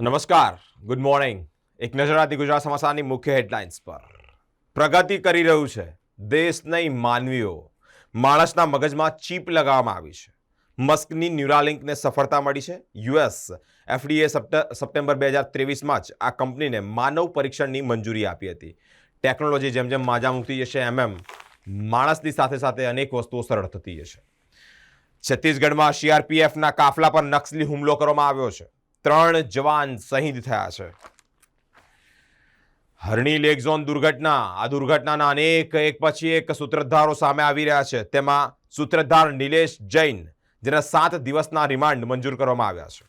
નમસ્કાર. Good morning એક નજર હતી ગુજરાત સમાચારની મુખ્ય હેડલાઇન્સ પર. પ્રગતિ કરી રહ્યું છે. દેશ નહીં, માનવીઓ. માણસના મગજમાં ચીપ લગાવવામાં આવી છે. મસ્કની ન્યુરાલિંકને સફળતા મળી છે. યુએસ એફડીએ સપ્ટેમ્બર બે હજાર ત્રેવીસમાં જ આ કંપનીને માનવ પરીક્ષણની મંજૂરી આપી હતી. ટેકનોલોજી જેમ જેમ માજા મૂકતી જશે, એમ એમ માણસની સાથે સાથે અનેક વસ્તુઓ સરળ થતી જશે. છત્તીસગઢમાં સીઆરપીએફના કાફલા પર નક્સલી હુમલો કરવામાં આવ્યો છે. ત્રણ જવાન શહીદ થયા છે. હરણી લેક ઝોન દુર્ઘટના. આ દુર્ઘટનાના અનેક, એક પછી એક સૂત્રધારો સામે આવી રહ્યા છે. તેમાં સૂત્રધાર નિલેશ જૈન, જેના સાત દિવસના રિમાન્ડ મંજૂર કરવામાં આવ્યા છે.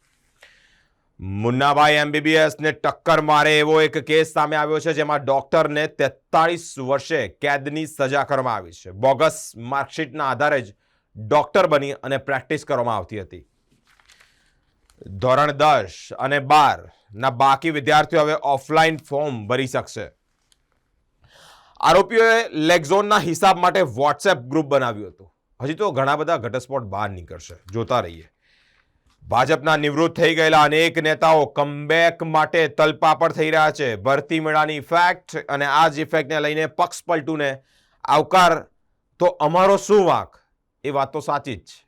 મુન્નાભાઈ એમબીબીએસને ટક્કર મારે એવો એક કેસ સામે આવ્યો છે, જેમાં ડોક્ટરને તેતાળીસ વર્ષે કેદની સજા કરવામાં આવી છે. બોગસ માર્કશીટના આધારે જ ડોક્ટર બની અને પ્રેક્ટિસ કરવામાં આવતી હતી. ધોરણ દસ અને બાર ના બાકી વિદ્યાર્થીઓ હવે ઓફલાઈન ફોર્મ ભરી શકશે. આરોપીઓએ લેગઝોનના હિસાબ માટે વોટ્સએપ ગ્રુપ બનાવ્યું હતું. હજી તો ઘણા બધા ઘટસ્ફોટ બહાર નીકળશે. જોતા રહીએ. ભાજપના નિવૃત્ત થઈ ગયેલા અનેક નેતાઓ કમબેક માટે તલપાપડ થઈ રહ્યા છે. ભરતી મેળાની ઇફેક્ટ અને આ જ ઇફેક્ટને લઈને પક્ષ પલટુને આવકાર. તો અમારો શું વાંક? એ વાત તો સાચી જ છે.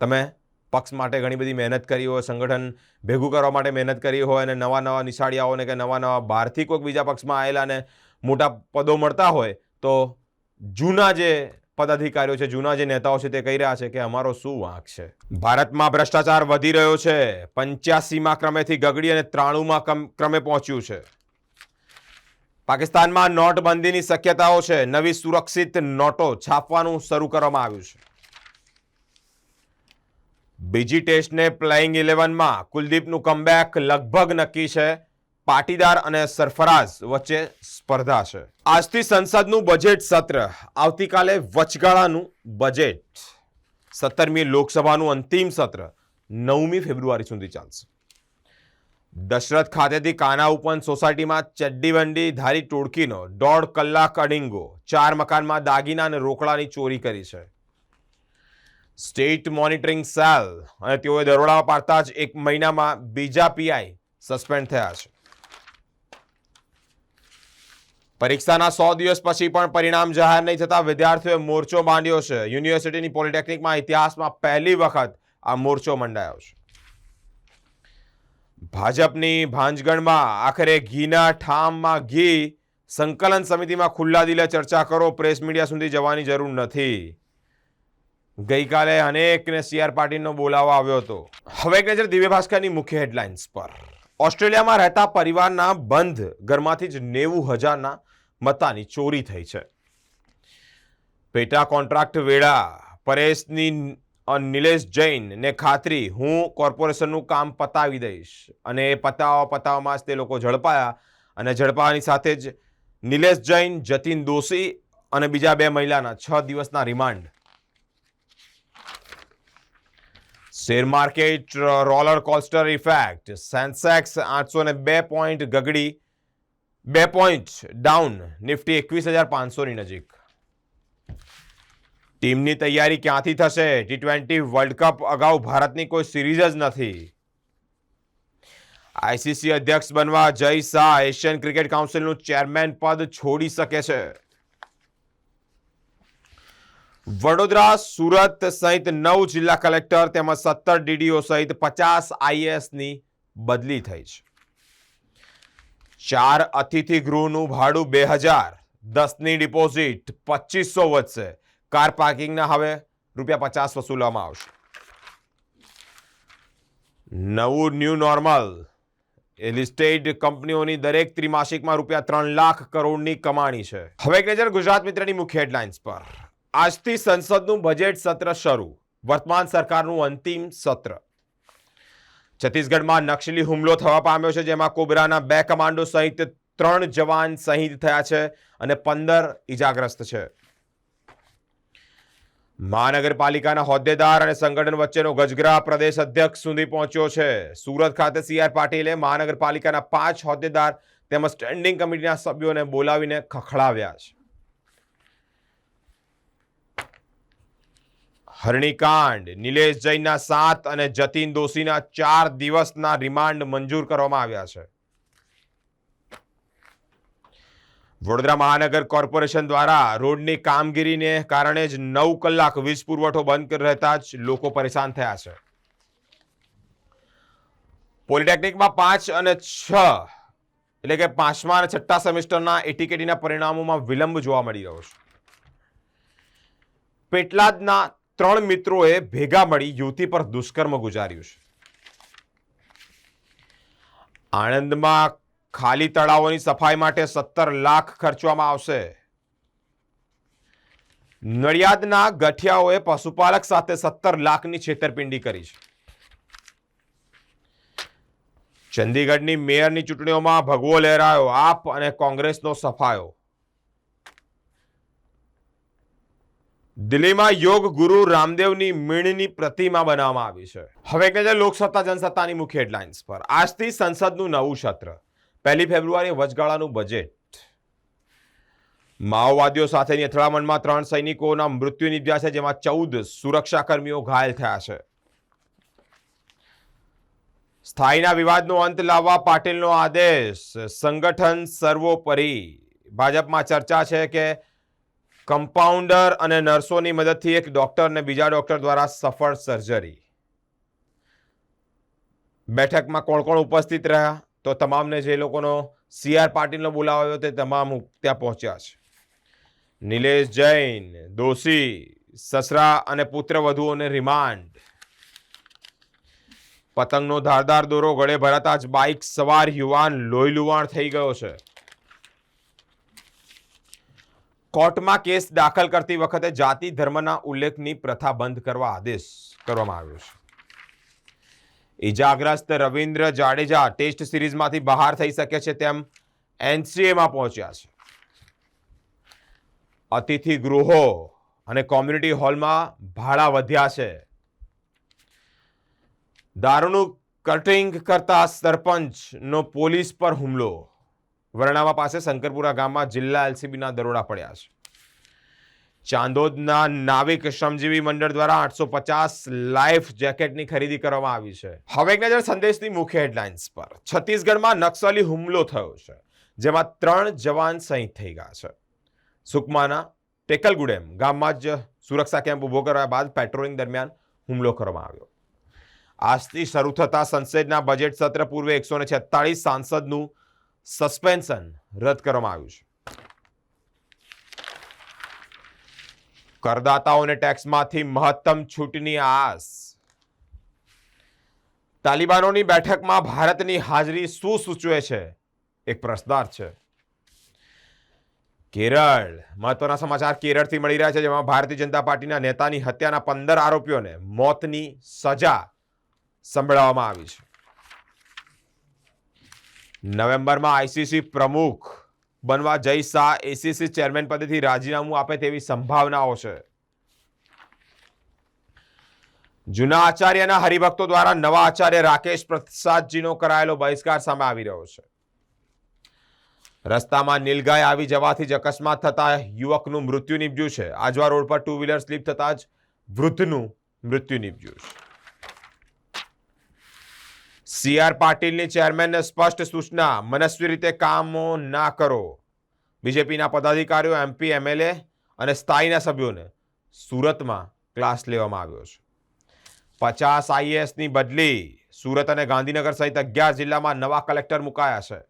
તમે પક્ષ માટે ઘણી બધી મહેનત કરી હોય, સંગઠન ભેગું કરવા માટે મહેનત કરી હોય અને નવા નવા નિશાળિયાઓને કે નવા નવા બહારથી કોઈક બીજા પક્ષમાં આવેલા અને મોટા પદો મળતા હોય, તો જૂના જે પદાધિકારીઓ છે, જૂના જે નેતાઓ છે તે કહી રહ્યા છે કે અમારો શું વાંક છે? ભારતમાં ભ્રષ્ટાચાર વધી રહ્યો છે, પંચ્યાસીમાં ક્રમેથી ગગડી અને ત્રાણુંમાં ક્રમે પહોંચ્યું છે. પાકિસ્તાનમાં નોટબંધીની શક્યતાઓ છે, નવી સુરક્ષિત નોટો છાપવાનું શરૂ કરવામાં આવ્યું છે. બીજી ટેસ્ટને પ્લેઇંગ ઇલેવનમાં કુલદીપનું કમબેક લગભગ નક્કી છે. પાટીદાર અને સરફરાઝ વચ્ચે સ્પર્ધા છે. આજથી સંસદનું બજેટ સત્ર. આવતીકાલે વચગાળાનું બજેટ. સત્તરમી લોકસભાનું અંતિમ સત્ર. નવમી ફેબ્રુઆરી સુધી ચાલશે. દશરથ ખાતેથી કાના ઉપન સોસાયટીમાં ચડ્ડીવંડી ધારી ટોળકીનો દોઢ કલાક અડિંગો. ચાર મકાનમાં દાગીના અને રોકડાની ચોરી કરી છે. સ્ટેટ મોનિટરિંગ સેલ અને તેઓએ દરોડા પાડતા જ એક મહિનામાં બીજા પીઆઈ સસ્પેન્ડ થયા છે. પરીક્ષાના સો દિવસ પછી પણ પરિણામ જાહેર નહીં થતા વિદ્યાર્થીઓએ મોરચો માંડ્યો છે. યુનિવર્સિટીની પોલિટેકનિકમાં ઇતિહાસમાં પહેલી વખત આ મોરચો મંડાયો છે. ભાજપની ભાંજગણમાં આખરે ઘીના ઠામમાં ઘી સંકલન સમિતિમાં ખુલ્લા દિલે ચર્ચા કરો, પ્રેસ મીડિયા સુધી જવાની જરૂર નથી. ગઈકાલે અનેકને સીઆર પાટીલનો બોલાવો આવ્યો હતો. હવે એક નજર દિવ્ય ભાસ્કરની મુખ્ય હેડલાઇન્સ પર. ઓસ્ટ્રેલિયામાં રહેતા પરિવારના બંધ ઘરમાંથી જ નેવું હજારના મતાની ચોરી થઈ છે. પેટા કોન્ટ્રાક્ટ વેળા, પરેશની નિલેશ જૈનને ખાતરી, હું કોર્પોરેશનનું કામ પતાવી દઈશ. અને એ પતાવવા પતાવવામાં જ તે લોકો ઝડપાયા અને ઝડપાવાની સાથે જ નિલેશ જૈન, જતીન દોશી અને બીજા બે મહિલાના છ દિવસના remand share market roller coaster effect. Sensex આઠસો ને બે પોઈન્ટ ગગડી, બે પોઈન્ટ ડાઉન. નિફ્ટી એકવીસ હજાર પાંચસોની નજીક. ટીમની તૈયારી ક્યાંથી થશે? ટી ટ્વેન્ટી વર્લ્ડ કપ અગાઉ ભારતની કોઈ સિરીઝ જ નથી. આઈસીસી અધ્યક્ષ બનવા જય શાહ એશિયન ક્રિકેટ કાઉન્સિલનું ચેરમેન પદ છોડી શકે છે. વડોદરા, સુરત સહિત નવ જિલ્લા કલેક્ટર તેમજ સત્તર ડીડીઓ સહિત પચાસ આઈએસની બદલી થઈ છે. ચાર અતિથિ ગૃહનું ભાડું બે હજાર, દસની ડિપોઝિટ પચીસો વધશે. કાર પાર્કિંગના હવે રૂપિયા પચાસ વસૂલવામાં આવશે. નવું ન્યૂ નોર્મલ. એ લિસ્ટેડ કંપનીઓની દરેક ત્રિમાસિકમાં રૂપિયા ત્રણ લાખ કરોડની કમાણી છે. હવે એક નજર ગુજરાત મિત્રની મુખ્ય હેડલાઇન્સ પર. આજથી સંસદનું બજેટ સત્ર શરૂ. વર્તમાન સરકારનું અંતિમ સત્ર. છત્તીસગઢમાં નક્સલી હુમલો થવા પામ્યો છે, જેમાં કોબરાના બે કમાન્ડો સહિત ત્રણ જવાન શહીદ થયા છે અને પંદર ઇજાગ્રસ્ત છે. મહાનગરપાલિકાના હોદ્દેદાર અને સંગઠન વચ્ચેનો ગજગરા પ્રદેશ અધ્યક્ષ સુધી પહોંચ્યો છે. સુરત ખાતે સીઆર પાટીલે મહાનગરપાલિકાના પાંચ હોદ્દેદાર તેમજ સ્ટેન્ડિંગ કમિટીના સભ્યોને બોલાવીને ખખડાવ્યા છે. હરણીકાંડ. નિલેશ જૈનના સાત અને જતીન દોશીના ચાર દિવસના રિમાન્ડ મંજૂર કરવામાં આવ્યા છે. વડોદરા મહાનગર કોર્પોરેશન દ્વારા રોડની કામગીરીને કારણે જ નવ કલાક વીજ પુરવઠો બંધ રહેતા જ લોકો પરેશાન થયા છે. પોલિટેકનિકમાં પાંચ અને છ, એટલે કે પાંચમા અને છઠ્ઠા સેમેસ્ટરના એટીકેટીના પરિણામોમાં વિલંબ જોવા મળી રહ્યો છે. પેટલાદના ત્રણ મિત્રોએ ભેગા મળી યુવતી પર દુષ્કર્મ ગુજાર્યું છે. આણંદમાં ખાલી તળાવોની સફાઈ માટે સત્તર લાખ ખર્ચવામાં આવશે. નડિયાદના ગઠિયાઓએ પશુપાલક સાથે સત્તર લાખની છેતરપિંડી કરી છે. ચંદીગઢની મેયરની ચૂંટણીઓમાં ભગવો લહેરાયો આપ અને કોંગ્રેસનો સફાયો. દિલ્હીમાં યોગ ગુરુ રામદેવની મીણની પ્રતિમા બનાવવામાં આવી છે. હવે નજર લોકસત્તા, જનસત્તાની મુખ્ય હેડલાઇન્સ પર. આજથી સંસદનું નવું સત્ર. પહેલી ફેબ્રુઆરીએ વચગાળાનું બજેટ માઓવાદીઓ સાથેની અથડામણમાં ત્રણ સૈનિકોના મૃત્યુ નિપજ્યા છે, જેમાં ચૌદ સુરક્ષાકર્મીઓ ઘાયલ થયા છે. સ્થાયીના વિવાદનો અંત લાવવા પાટીલનો આદેશ. સંગઠન સર્વોપરી. ભાજપમાં ચર્ચા છે કે કમ્પાઉન્ડર અને નર્સોની મદદથી એક ડોક્ટર અને બીજા ડોક્ટર દ્વારા સફળ સર્જરી બેઠકમાં કોણ કોણ ઉપસ્થિત રહ્યા? તો તમામને જે લોકોનો સીઆર પાટીલનો બોલાવ આવ્યો તે તમામ ત્યાં પહોંચ્યા છે. નિલેશ જૈન, દોશી, સસરા અને પુત્રવધુઓને રિમાન્ડ પતંગનો ધારદાર દોરો ગળે ભરાતા જ બાઇક સવાર યુવાન લોહી લુવાણ થઈ ગયો છે. કોર્ટમાં કેસ દાખલ કરતી વખતે જાતિ ધર્મના ઉલ્લેખની પ્રથા બંધ કરવા આદેશ કરવામાં આવ્યો છે. ઇજાગ્રસ્ત રવિન્દ્ર જાડેજા ટેસ્ટ સિરીઝમાંથી બહાર થઈ શકે છે તેમ એનસીએમાં પહોંચ્યા છે. અતિથિ ગૃહો અને કોમ્યુનિટી હોલમાં ભાડા વધ્યા છે. દારૂનું કટિંગ કરતા સરપંચનો પોલીસ પર હુમલો. વરણાવા પાસે શંકરપુરા ગામમાં જિલ્લા એલસીબીના દરોડા પડ્યા છે. ચાંદોદના નાવિક શ્રમજીવી મંડળ દ્વારા આઠસો પચાસ લાઈફ જેકેટની ખરીદી કરવામાં આવી છે. હવે એક નજર સંદેશની મુખ્ય હેડલાઇન્સ પર. છત્તીસગઢમાં નક્સલી હુમલો થયો છે, જેમાં ત્રણ જવાન શહીદ થઈ ગયા છે. સુકમાના ટેકલગુડેમ ગામમાં જ સુરક્ષા કેમ્પ ઊભો કરવા બાદ પેટ્રોલિંગ દરમિયાન હુમલો કરવામાં આવ્યો. આજથી શરૂ થતા સંસદના બજેટ સત્ર પૂર્વે એકસો ને છેતાળીસ સાંસદનું સસ્પેન્શન રદ કરવામાં આવ્યું છે. કરદાતાઓને ટેક્સમાંથી મહત્તમ છૂટની આસ. તાલિબાનોની બેઠકમાં ભારતની હાજરી શું સૂચવે છે? એક પ્રશ્નાર્થ છે. કેરળ. મહત્વના સમાચાર કેરળથી મળી રહ્યા છે, જેમાં ભારતીય જનતા પાર્ટીના નેતાની હત્યાના પંદર આરોપીઓને મોતની સજા સંભળાવવામાં આવી છે. નવેમ્બરમાં આઈસીસી પ્રમુખ બનવા જય શાહ એસીસી ચેરમેન પદેથી રાજીનામું આપે તેવી સંભાવનાઓ છે. જૂના આચાર્યના હરિભક્તો દ્વારા નવા આચાર્ય રાકેશ પ્રસાદજીનો કરાયેલો બહિષ્કાર સામે આવી રહ્યો છે. રસ્તામાં નીલગાય આવી જવાથી જ અકસ્માત થતા યુવકનું મૃત્યુ નીપજ્યું છે. આજવા રોડ પર ટુ વ્હીલર સ્લીપ થતા જ વૃદ્ધનું મૃત્યુ નીપજ્યું છે. સીઆર પાટીલની ચેરમેનને સ્પષ્ટ સૂચના, મનસ્વી રીતે કામો ના કરો. બીજેપીના પદાધિકારીઓ એમપી એમએલએ અને સ્થાયીના સભ્યોને સુરતમાં ક્લાસ લેવામાં આવ્યો છે. પચાસ આઈએએસની બદલી સુરત અને ગાંધીનગર સહિત અગિયાર જિલ્લામાં નવા કલેક્ટર મુકાયા છે.